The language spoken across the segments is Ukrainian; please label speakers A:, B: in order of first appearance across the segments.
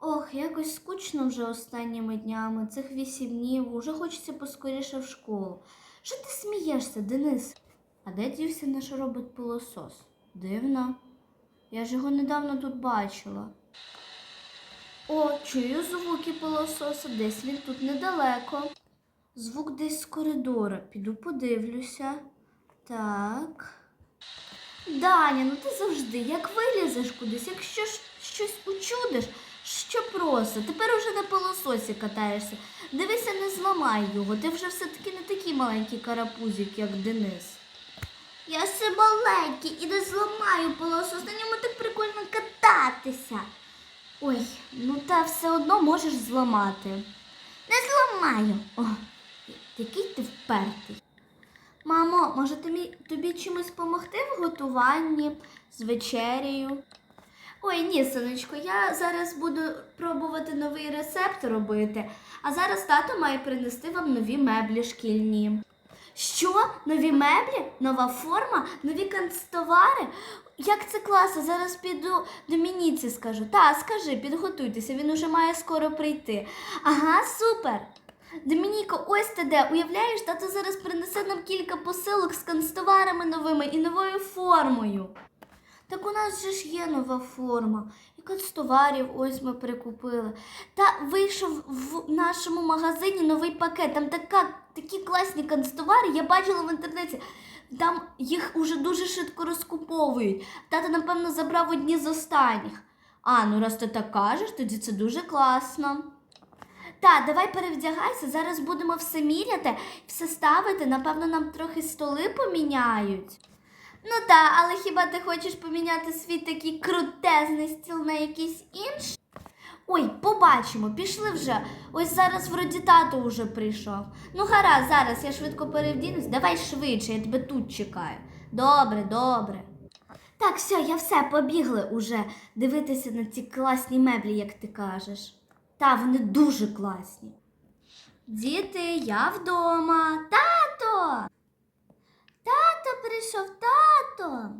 A: Ох, якось скучно вже останніми днями, цих вісім днів, уже хочеться поскоріше в школу. Що ти смієшся, Денис? А де дівся наш робот пилосос? Дивно. Я ж його недавно тут бачила. О, чую звуки пилососа, десь він тут недалеко. Звук десь з коридора. Піду подивлюся. Так. Даня, ну ти завжди як вилізеш кудись, якщо щось учудиш, що просто. Тепер уже на пилососі катаєшся. Дивися, не зламай його. Ти вже все-таки не такий маленький карапузик, як Денис. Я ще маленький і не зламаю пилосос, на ньому так прикольно кататися. Ой, ну та все одно можеш зламати. Не зламаю. О, який ти впертий. Мамо, може тобі, тобі чимось допомогти в готуванні з вечерею? Ой, ні, сонечко, я зараз буду пробувати новий рецепт робити, а зараз тато має принести вам нові меблі шкільні. Що? Нові меблі? Нова форма? Нові канцтовари? Як це класно, зараз піду до Мініці скажу. Та, скажи, підготуйтеся, він уже має скоро прийти. Ага, супер. Домініко, ось ти де. Уявляєш, тато зараз принесе нам кілька посилок з канцтоварами новими і новою формою. Так у нас же ж є нова форма. І канцтоварів ось ми прикупили. Та вийшов в нашому магазині новий пакет. Там така, такі класні канцтовари, я бачила в інтернеті. Там їх уже дуже швидко розкуповують. Тато, напевно, забрав одні з останніх. А, ну раз ти так кажеш, тоді це дуже класно. Та, давай перевдягайся, зараз будемо все міряти, все ставити. Напевно, нам трохи столи поміняють. Ну так, але хіба ти хочеш поміняти свій такий крутезний стіл на якийсь інший? Ой, побачимо, пішли вже. Ось зараз вроді тато вже прийшов. Ну гаразд, зараз я швидко перевдінусь. Давай швидше, я тебе тут чекаю. Добре, добре. Так, все, я все, побігли уже дивитися на ці класні меблі, як ти кажеш. Та, вони дуже класні. Діти, я вдома. Тато! Тато прийшов, тато.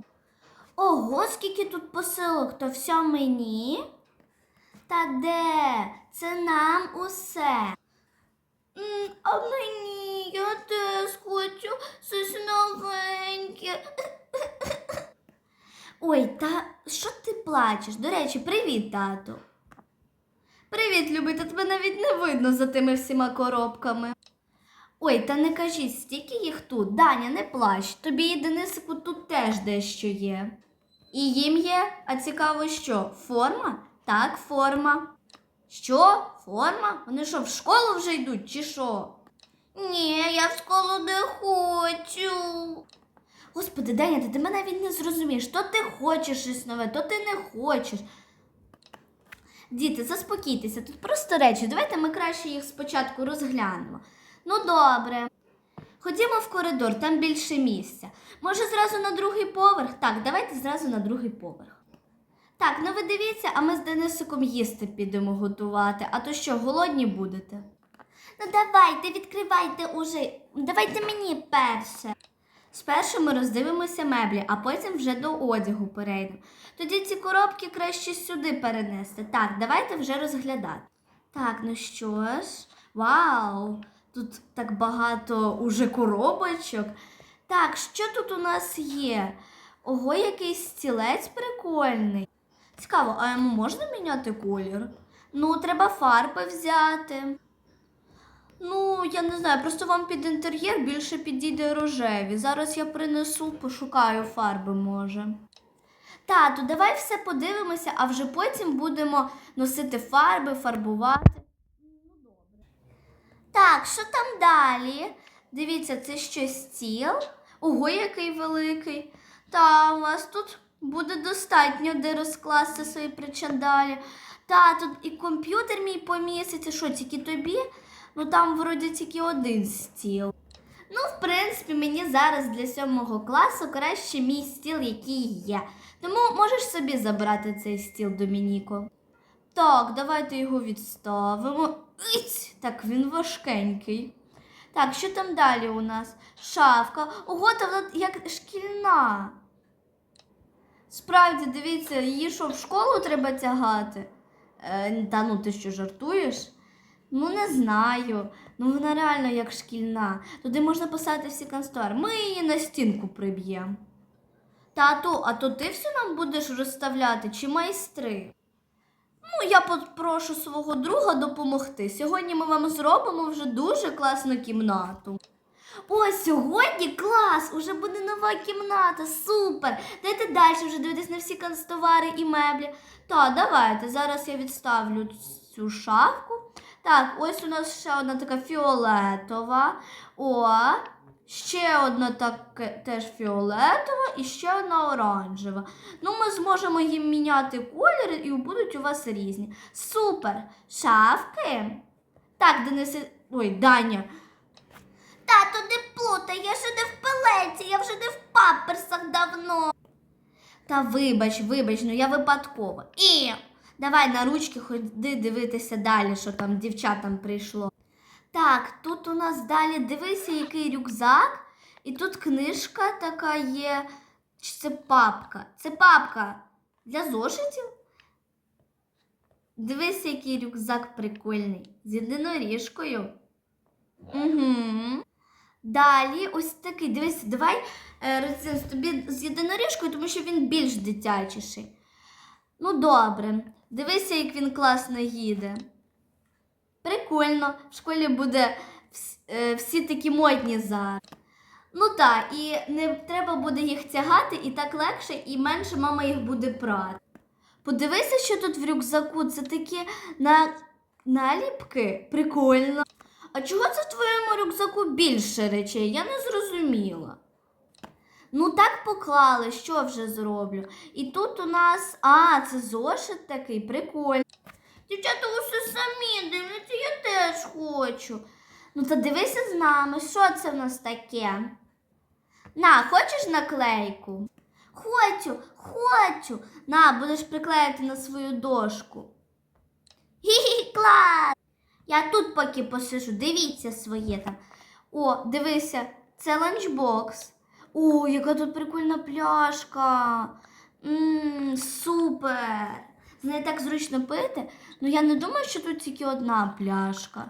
A: Ого, скільки тут посилок, то все мені. Та де? Це нам усе. А мені я теж хочу щось новеньке. Ой, та що ти плачеш? До речі, привіт, тату. Привіт, любий, та тебе навіть не видно за тими всіма коробками. Ой, та не кажіть, стільки їх тут. Даня, не плач. Тобі і Денисику тут теж дещо є. І їм є, а цікаво, що? Форма? Так, форма. Що? Форма? Вони що, в школу вже йдуть, чи що? Ні, я в школу не хочу. Господи, Даня, ти, мене навіть не зрозумієш, то ти хочеш щось нове, то ти не хочеш. Діти, заспокійтеся, тут просто речі. Давайте ми краще їх спочатку розглянемо. Ну, добре. Ходімо в коридор, там більше місця. Може, зразу на другий поверх? Так, давайте зразу на другий поверх. Так, ну ви дивіться, а ми з Денисиком їсти підемо готувати. А то що, голодні будете? Ну давайте, відкривайте уже. Давайте мені перше. Спершу ми роздивимося меблі, а потім вже до одягу перейдемо. Тоді ці коробки краще сюди перенести. Так, давайте вже розглядати. Так, ну що ж, вау! Тут так багато уже коробочок. Так, що тут у нас є? Ого, якийсь стілець прикольний. Цікаво, а йому можна міняти колір? Ну, треба фарби взяти. Ну, я не знаю, просто вам під інтер'єр більше підійде рожеві. Зараз я принесу, пошукаю фарби, може. Тату, давай все подивимося, а вже потім будемо носити фарби, фарбувати. Так, що там далі? Дивіться, це що стіл? Ого, який великий. Та у вас тут буде достатньо, де розкласти свої причандалі. Та тут і комп'ютер мій поміститься. Що, тільки тобі? Ну там вроді тільки один стіл. Ну, в принципі, мені зараз для сьомого класу краще мій стіл, який є. Тому можеш собі забрати цей стіл, Домініко. Так, давайте його відставимо. Іць! Так, він важкенький. Так, що там далі у нас? Шафка. Ого, та вона як шкільна. Справді, дивіться, її що в школу треба тягати? Е, та ну ти що жартуєш? Ну, не знаю. Ну вона реально як шкільна. Туди можна поставити всі констори. Ми її на стінку приб'ємо. Тату, а то ти все нам будеш розставляти чи майстри? Ну, я попрошу свого друга допомогти. Сьогодні ми вам зробимо вже дуже класну кімнату. О, сьогодні клас! Уже буде нова кімната, супер! Дайте далі вже дивитись на всі канцтовари і меблі. Так, давайте. Зараз я відставлю цю шафку. Так, ось у нас ще одна така фіолетова. О, ще одна така теж фіолетова і ще одна оранжева. Ну, ми зможемо їм міняти колір і будуть у вас різні. Супер! Шафки. Так, Денисе. Ой, Даня. Тато, не плутай, я вже не в пелеці, я вже не в паперсах давно. Та вибач, вибач, ну я випадково. І давай на ручки ходи дивитися далі, що там дівчатам прийшло. Так, тут у нас далі дивися, який рюкзак, і тут книжка така є. Чи це папка? Це папка для зошитів. Дивися, який рюкзак прикольний. З єдиноріжкою. Угу. Далі ось такий. Дивись, давай е, тобі з єдиноріжкою, тому що він більш дитячіший. Ну, добре. Дивися, як він класно їде. Прикольно. В школі буде е, всі такі модні зараз. Ну так, і не треба буде їх тягати, і так легше, і менше мама їх буде прати. Подивися, що тут в рюкзаку. Це такі на... наліпки. Прикольно. А чого це в твоєму рюкзаку більше речей? Я не зрозуміла. Ну, так поклали, що вже зроблю. І тут у нас. А, це зошит такий, прикольно. Дівчата, все самі дивляться, я теж хочу. Ну, та дивися з нами, що це в нас таке? На, хочеш наклейку? Хочу, хочу. На, будеш приклеїти на свою дошку. Хі-хі, клас! Я тут поки посижу, дивіться своє там. О, дивися, це ланчбокс. О, яка тут прикольна пляшка. Мм, супер. З неї так зручно пити. Ну я не думаю, що тут тільки одна пляшка.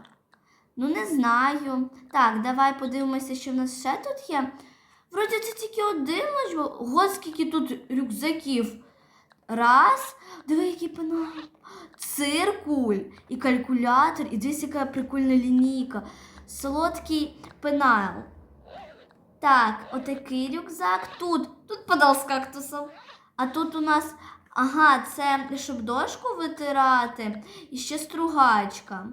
A: Ну, не знаю. Так, давай подивимося, що в нас ще тут є. Вроді це тільки один ланчбокс. Го, скільки тут рюкзаків. Раз. Диви, який пенал. Циркуль і калькулятор, і десь яка прикольна лінійка. Солодкий пенал. Так, отакий рюкзак. Тут, тут подал з кактусом. А тут у нас, ага, це щоб дошку витирати, і ще стругачка.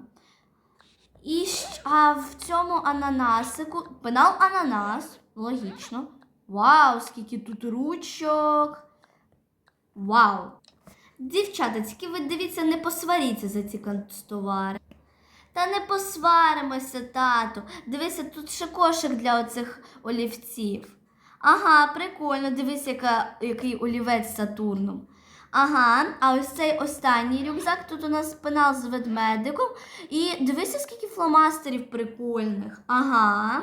A: І а в цьому ананасику пенал ананас. Логічно. Вау, скільки тут ручок. Вау. Дівчата, тільки ви дивіться, не посваріться за ці канцтовари. Та не посваримося, тату. Дивися, тут ще кошик для оцих олівців. Ага, прикольно, дивись, яка, який олівець з Сатурном. Ага, а ось цей останній рюкзак, тут у нас пенал з ведмедиком. І дивися, скільки фломастерів прикольних. Ага.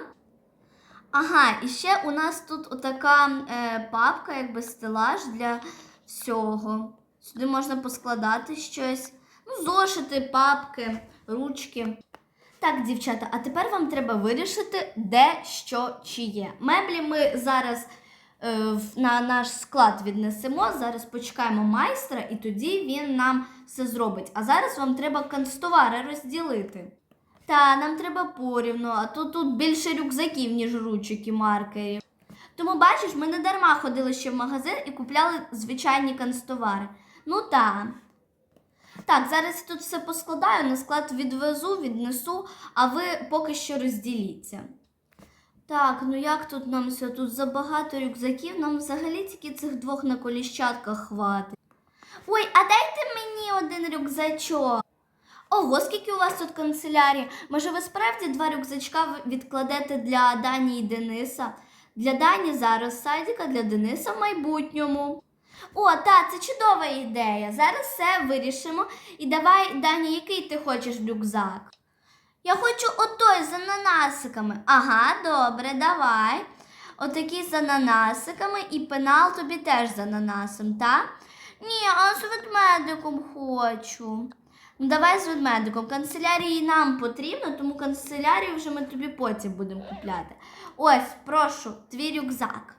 A: Ага, і ще у нас тут отака е, папка, якби стелаж для всього. Сюди можна поскладати щось. Ну, зошити, папки, ручки. Так, дівчата, а тепер вам треба вирішити, де що чи є. Меблі ми зараз на наш склад віднесемо. Зараз почекаємо майстра, і тоді він нам все зробить. А зараз вам треба канцтовари розділити. Та, нам треба порівну, а то тут більше рюкзаків, ніж ручок і маркерів. Тому бачиш, ми не дарма ходили ще в магазин і купляли звичайні канцтовари. Ну так. Так, зараз я тут все поскладаю, на склад відвезу, віднесу, а ви поки що розділіться. Так, ну як тут нам все? Тут забагато рюкзаків, нам взагалі тільки цих двох на коліщатках хватить. Ой, а дайте мені один рюкзачок. Ого, скільки у вас тут канцелярії? Може, ви справді два рюкзачка відкладете для Дані і Дениса? Для Дані зараз садика, для Дениса в майбутньому. О, та, це чудова ідея. Зараз все вирішимо. І давай, Дані, який ти хочеш рюкзак? Я хочу отой з ананасиками. Ага, добре, давай. Отакий з ананасиками і пенал тобі теж з ананасом, так? Ні, а з ведмедиком хочу. Ну, давай з ведмедиком. Канцелярії нам потрібно, тому канцелярію вже ми тобі потім будемо купляти. Ось, прошу, твій рюкзак.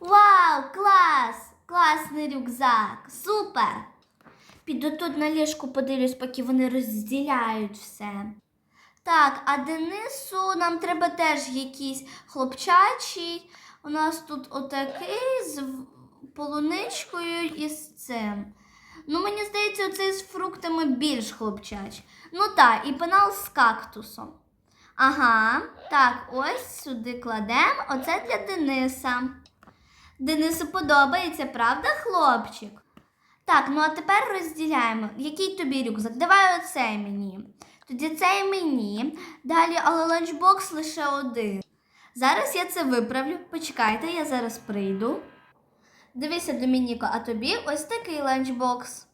A: Вау, клас! Класний рюкзак! Супер! Піду тут на ліжку подивлюсь, поки вони розділяють все. Так, а Денису нам треба теж якийсь хлопчачий. У нас тут отакий з полуничкою і з цим. Ну, мені здається, оцей з фруктами більш хлопчачий. Ну так, і пенал з кактусом. Ага, так, ось сюди кладемо. Оце для Дениса. Денису подобається, правда, хлопчик? Так, ну а тепер розділяємо. Який тобі рюкзак? Давай оцей мені. Тоді цей мені. Далі, але ланчбокс лише один. Зараз я це виправлю. Почекайте, я зараз прийду. Дивися, Домініко, а тобі ось такий ланчбокс.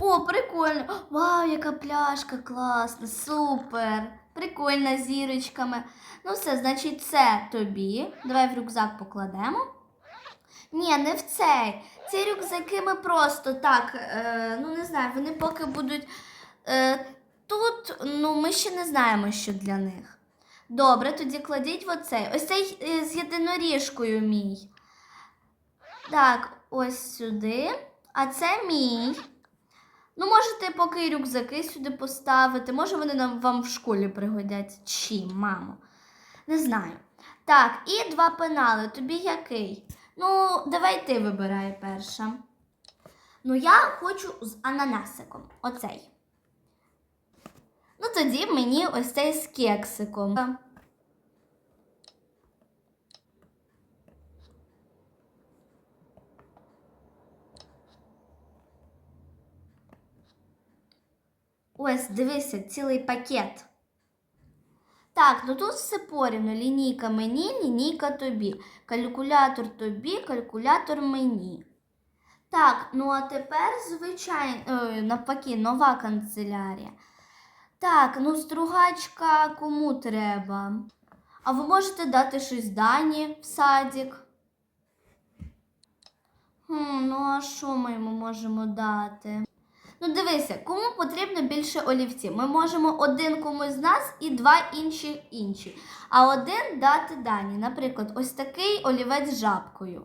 A: О, прикольно! Вау, яка пляшка класна, супер! Прикольна зірочками. Ну все, значить, це тобі. Давай в рюкзак покладемо. Ні, не в цей. Ці рюкзаки ми просто так, е, ну не знаю, вони поки будуть е, тут, ну ми ще не знаємо, що для них. Добре, тоді кладіть в оцей. Ось цей е, з єдиноріжкою мій. Так, ось сюди. А це мій. Ну, можете поки рюкзаки сюди поставити. Може, вони нам вам в школі пригодять. Чим, мамо? Не знаю. Так, і два пенали. Тобі який? Ну, давай ти вибирай перша. Ну, я хочу з ананасиком. Оцей. Ну, тоді мені ось цей з кексиком. Ось, дивися, цілий пакет. Так, ну тут все порівну. Лінійка мені, лінійка тобі. Калькулятор тобі, калькулятор мені. Так, ну а тепер, звичайно, навпаки, нова канцелярія. Так, ну стругачка кому треба? А ви можете дати щось Дані в садик? Хм, ну а що ми йому можемо дати? Ну, дивися, кому потрібно більше олівців. Ми можемо один комусь з нас і два інші інші. А один дати Дані. Наприклад, ось такий олівець з жабкою.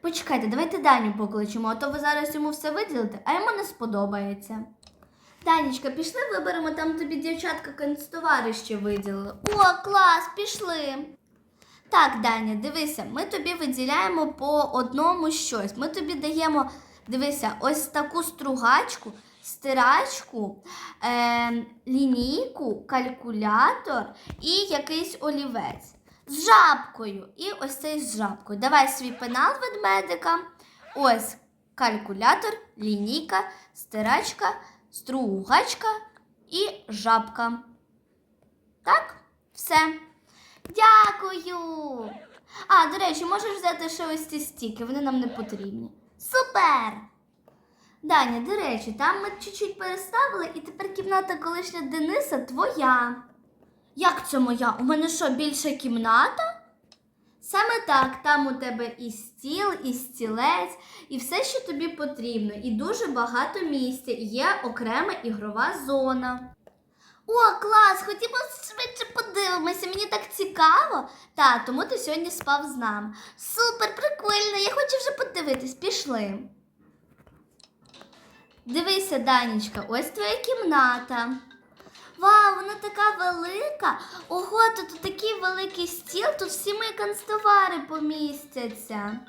A: Почекайте, давайте Даню покличемо, а то ви зараз йому все виділите, а йому не сподобається. Данічка, пішли виберемо, там тобі дівчатка канцтовари виділили. О, клас, пішли. Так, Даня, дивися, ми тобі виділяємо по одному щось. Ми тобі даємо, дивися, ось таку стругачку, стирачку, е, лінійку, калькулятор і якийсь олівець. З жабкою. І ось цей з жабкою. Давай свій пенал ведмедика. Ось калькулятор, лінійка, стирачка, стругачка і жабка. Так, все. Дякую. А, до речі, можеш взяти ще ось ці стіки, вони нам не потрібні. Супер! Даня, до речі, там ми чуть-чуть переставили, і тепер кімната колишня Дениса твоя. Як це моя? У мене що, більша кімната? Саме так, там у тебе і стіл, і стілець, і все, що тобі потрібно, і дуже багато місця, і є окрема ігрова зона. О, клас! Ходімо швидше подивимося, мені так цікаво. Та, тому ти сьогодні спав з нами. Супер, прикольно, я хочу вже подивитись, пішли. Дивися, Данічка, ось твоя кімната. Вау, вона така велика. Ого, тут такий великий стіл, тут всі мої канцтовари помістяться.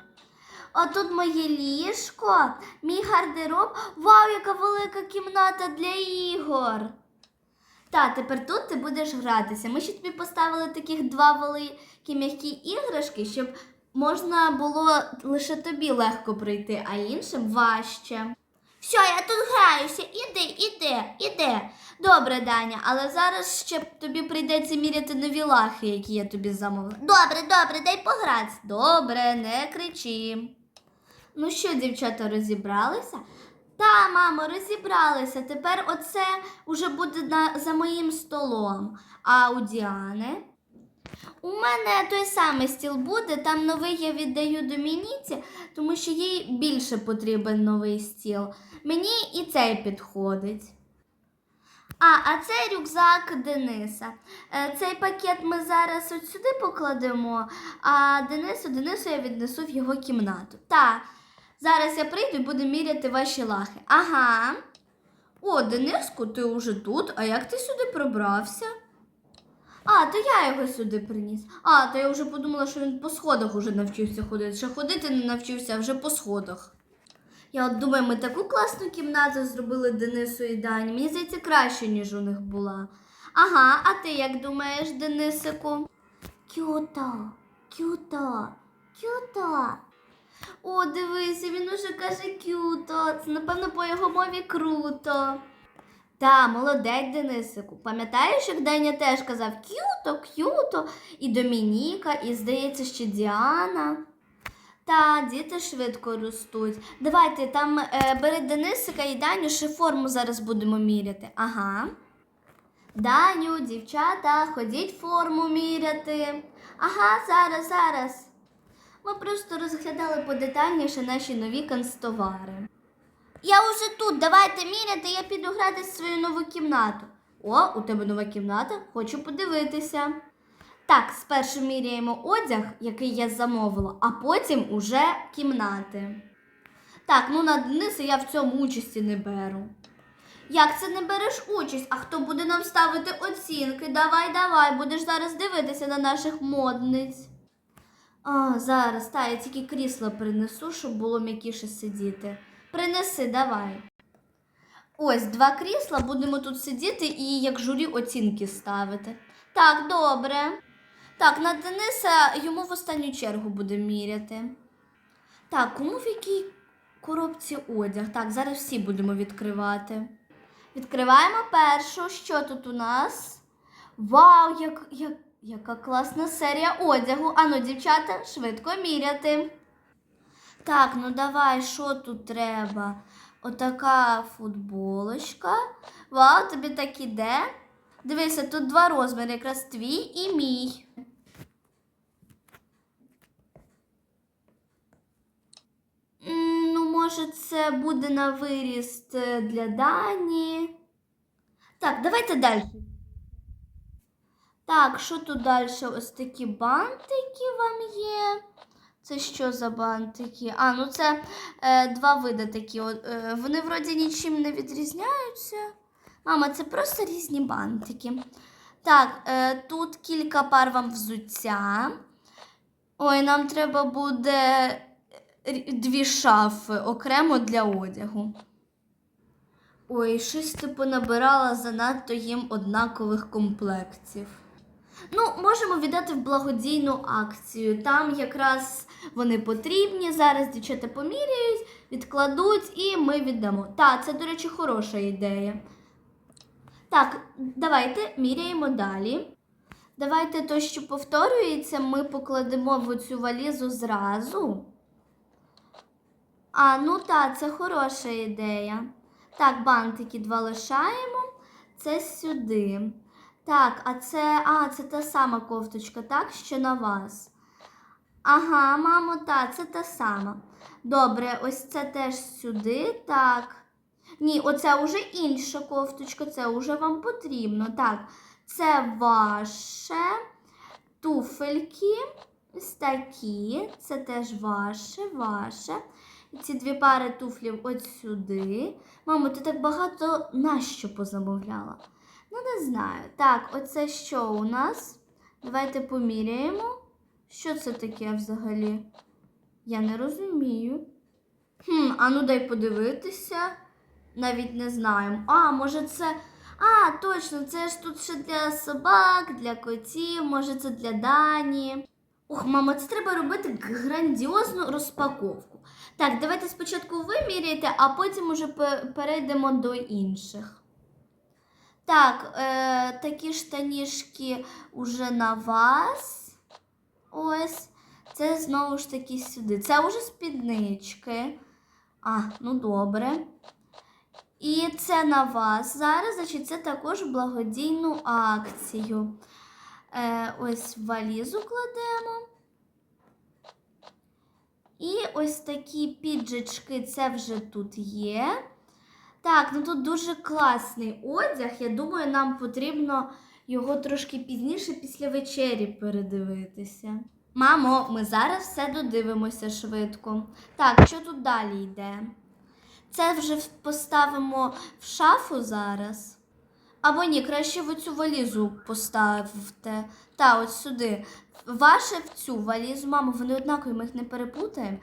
A: А тут моє ліжко, мій гардероб. Вау, яка велика кімната для ігор. Та, тепер тут ти будеш гратися. Ми ще тобі поставили таких два великі м'які іграшки, щоб можна було лише тобі легко пройти, а іншим важче. Все, я тут граюся. Іди, іди, іди. Добре, Даня, але зараз ще тобі прийдеться міряти нові лахи, які я тобі замовила. Добре, добре, дай погратися. Добре, не кричи. Ну що, дівчата, розібралися? Та, мамо, розібралися. Тепер оце уже буде на, за моїм столом. А у Діани? У мене той самий стіл буде, там новий я віддаю Домініці, тому що їй більше потрібен новий стіл. Мені і цей підходить. А, а це рюкзак Дениса. Е, Цей пакет ми зараз от сюди покладемо, а Денису, Денису я віднесу в його кімнату. Так, зараз я прийду і буду міряти ваші лахи. Ага. О, Дениску, ти вже тут, а як ти сюди пробрався? А, то я його сюди приніс. А, то я вже подумала, що він по сходах уже навчився ходити. Ще ходити не навчився, а вже по сходах. Я от думаю, ми таку класну кімнату зробили Денису і Дані. Мені здається, краще, ніж у них була. Ага, а ти як думаєш, Денисику? Кюто, кюто, кюто. О, дивися, він уже каже кюто. Це, напевно, по його мові круто. Та, молодець, Денисику. Пам'ятаєш, як Деня теж казав кюто, кюто, і Домініка, і, здається, ще Діана. Та, діти швидко ростуть. Давайте там е, бери Денисика і Даню, ще форму зараз будемо міряти. Ага. Даню, дівчата, ходіть форму міряти. Ага, зараз, зараз. Ми просто розглядали подетальніше наші нові канцтовари. Я уже тут, давайте міряти, я піду грати в свою нову кімнату. О, у тебе нова кімната, хочу подивитися. Так, спершу міряємо одяг, який я замовила, а потім уже кімнати. Так, ну на Дениса я в цьому участі не беру. Як це не береш участь? А хто буде нам ставити оцінки? Давай, давай, будеш зараз дивитися на наших модниць. А, зараз, та, я тільки крісло принесу, щоб було м'якіше сидіти. Принеси, давай. Ось два крісла, будемо тут сидіти і як журі оцінки ставити. Так, добре. Так, на Дениса йому в останню чергу буде міряти. Так, кому в якій коробці одяг? Так, зараз всі будемо відкривати. Відкриваємо першу. Що тут у нас? Вау, як, як, яка класна серія одягу. Ану, дівчата, швидко міряти. Так, ну давай, що тут треба? Отака футболочка. Вау, тобі так іде. Дивися, тут два розміри, якраз твій і мій. М, Ну, може, це буде на виріст е, для Дані. Так, давайте далі. Так, що тут далі? Ось такі бантики вам є. Це що за бантики? А, ну це е, два види такі. Е, вони вроді нічим не відрізняються. Мама, це просто різні бантики. Так, е, тут кілька пар вам взуття. Ой, нам треба буде дві шафи окремо для одягу. Ой, щось типу набирала занадто їм однакових комплектів. Ну, можемо віддати в благодійну акцію. Там якраз вони потрібні. Зараз дівчата поміряють, відкладуть і ми віддамо. Так, це, до речі, хороша ідея. Так, давайте міряємо далі. Давайте то, що повторюється, ми покладемо в цю валізу зразу. А, ну так, це хороша ідея. Так, бантики два лишаємо. Це сюди. Так, а це. А, це та сама кофточка, так, що на вас. Ага, мамо, так, це та сама. Добре, ось це теж сюди. Так. Ні, оце вже інша кофточка, це вже вам потрібно. Так, це ваше. Туфельки. Ось такі. Це теж ваше, ваше. Ці дві пари туфлів от сюди. Мамо, ти так багато нащо позамовляла? Ну, не знаю. Так, оце що у нас? Давайте поміряємо. Що це таке взагалі? Я не розумію. Хм, а ну дай подивитися. Навіть не знаємо. А, може це. А, точно, це ж тут ще для собак, для котів, може це для Дані. Ох, мама, це треба робити грандіозну розпаковку. Так, давайте спочатку ви міряйте, а потім уже перейдемо до інших. Так, е, такі штанішки уже на вас. Ось. Це знову ж таки сюди. Це вже спіднички. А, ну добре. І це на вас зараз, значить, це також благодійну акцію. Е, ось валізу кладемо. І ось такі піджачки, це вже тут є. Так, ну тут дуже класний одяг. Я думаю, нам потрібно його трошки пізніше після вечері передивитися. Мамо, ми зараз все додивимося швидко. Так, що тут далі йде? Це вже поставимо в шафу зараз. Або ні, краще в оцю валізу поставте. Та, от сюди. Ваше в цю валізу, мамо, вони однакові, ми їх не переплутаємо.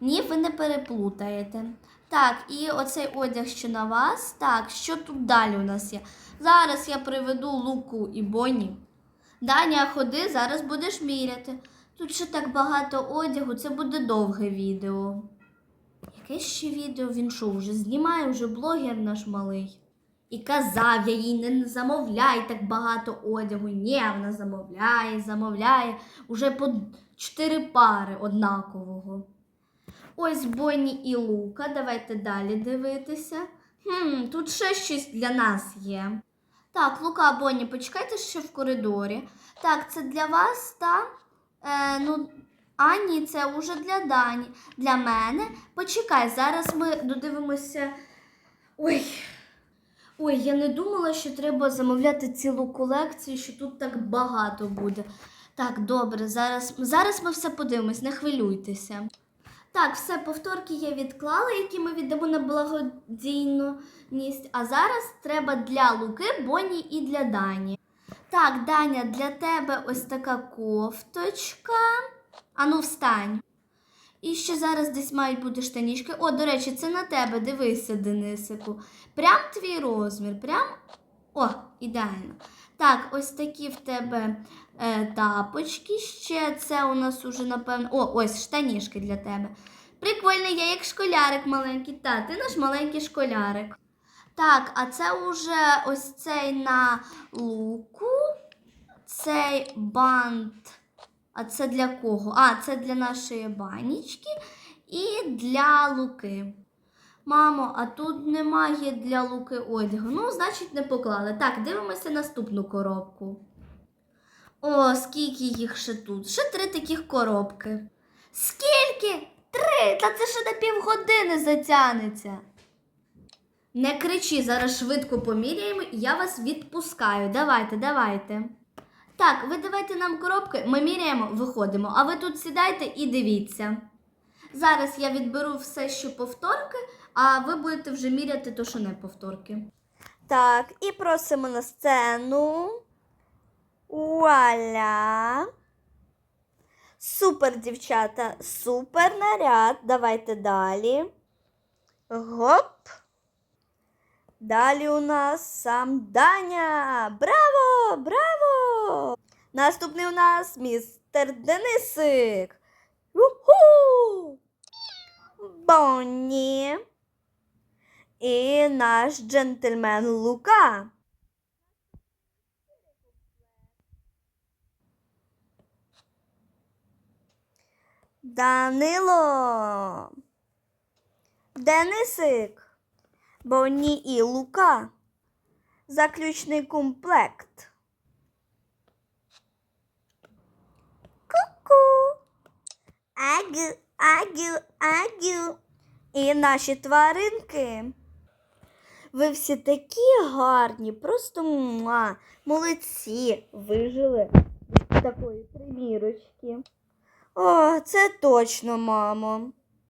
A: Ні, ви не переплутаєте. Так, і оцей одяг, що на вас. Так, що тут далі у нас є? Зараз я приведу Луку і Бонні. Даня, ходи, зараз будеш міряти. Тут ще так багато одягу, це буде довге відео. Яке ще відео він що, вже знімає, вже блогер наш малий. І казав я їй не замовляй так багато одягу. Ні, вона замовляє, замовляє уже по чотири пари однакового. Ось Бонні і Лука. Давайте далі дивитися. Хм, тут ще щось для нас є. Так, Лука, Бонні, почекайте ще в коридорі. Так, це для вас та. Е, ну, а ні, це вже для Дані. Для мене. Почекай, зараз ми додивимося. Ой. Ой, я не думала, що треба замовляти цілу колекцію, що тут так багато буде. Так, добре, зараз, зараз ми все подивимось, не хвилюйтеся. Так, все, повторки я відклала, які ми віддамо на благодійність. А зараз треба для Луки, Боні і для Дані. Так, Даня, для тебе ось така кофточка. Ану, встань. І ще зараз десь мають бути штанішки. О, до речі, це на тебе. Дивися, Денисику. Прям твій розмір. Прям. О, ідеально. Так, ось такі в тебе е, тапочки. Ще це у нас уже, напевно. О, ось штанішки для тебе. Прикольно, я як школярик маленький. Та, ти наш маленький школярик. Так, а це уже ось цей на луку. Цей бант. А це для кого? А, це для нашої банічки і для луки. Мамо, а тут немає для луки одягу. Ну, значить, не поклали. Так, дивимося наступну коробку. О, скільки їх ще тут? Ще три таких коробки. Скільки? Три! Та це ще на півгодини затягнеться. Не кричи, зараз швидко поміряємо і я вас відпускаю. Давайте, давайте. Так, ви давайте нам коробки, ми міряємо, виходимо, а ви тут сідайте і дивіться. Зараз я відберу все, що повторки, а ви будете вже міряти то, що не повторки.
B: Так, і просимо на сцену. Вуаля. Супер, дівчата, супер наряд. Давайте далі. Гоп. Далі у нас сам Даня. Браво! Браво! Наступний у нас містер Денисик. Уху! Бонні. І наш джентльмен Лука. Данило. Денисик. Бонні і Лука. Заключний комплект. Ку-ку. Агю, агю, агю. І наші тваринки. Ви всі такі гарні, просто муа, молодці, вижили такої примірочки. О, це точно, мамо.